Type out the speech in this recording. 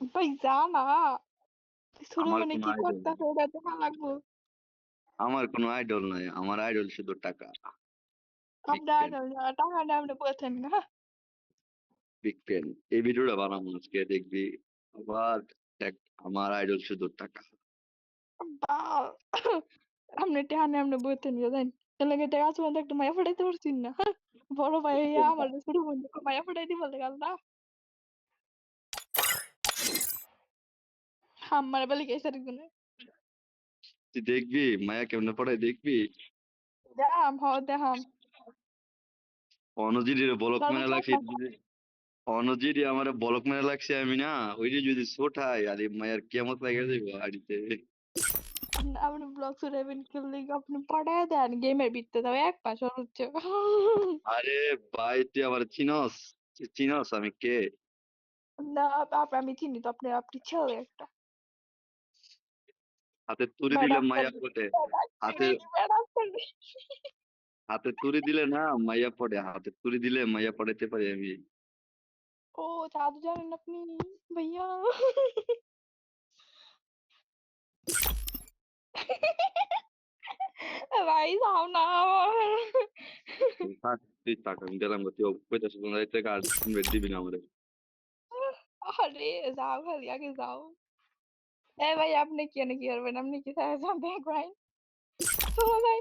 ভাই যা না। আমার মানে কোনো কি আইডল নাই। করতাছে ওটা দেখা লাগবো। আমার কোনো আইডল নাই। আমার আইডল শুধু টাকা। বিগ আপনার ফ্যান। টাকা দিয়ে আপনি বলছেন না। Big fan. এই ভিডিওটা বানাবো আজকে দেখবি। আবার দেখ আমার আইডল শুধু টাকা। বাল আপনি টেহা নিয়ে আপনি বইতেন জানেন। লাগে টেহা আছে মধ্যে একটা মাইয়া পটাইতে পারছেন না। বড় ভাই হইয়া আমার ছোট বোনকে মাইয়া পটাই দিবার লাগে আমার বলে গেছে আরেকজনে। তুই দেখবি মায়া কেমনে পড়ায় দেখবি? দেখাম হ দেখাম। অনুজিরে বলক মেরে লাগছে অনুজিরে আমারে বলক মেরে লাগছে আমি না ওইটা যদি ছোটাই আরে মায়ের কিয়ামত লাগে যাইব আড়িতে আপনি ব্লগ খেললে আপনি পড়ায় দেন গেমের ভিতরে দাও এক মাস হচ্ছে আরে ভাই তুই আমার চিনস চিনস আমি কে না আপ- আমি চিনি তো আপনি আপনি ছেলে একটা হাতে তুড়ি দিলে মায়া পড়ে। হাতে হাতে তুড়ি দিলে না মাইয়া পড়ে হাতে তুড়ি দিলে মাইয়া পড়াইতে পারি আমি। ও জাদু জানেন আপনি ভাইয়া। ভাই যাও না তুই থাক আমি গেলাম তুই কইতাছিস কোন রাইতে কাজ দিবি না আমারে। আরে যাও খালি আগে যাও। এ ভাই আপনি কি অনেক কি করবেন? আপনি কি সামথিং ফাইন সো ভাই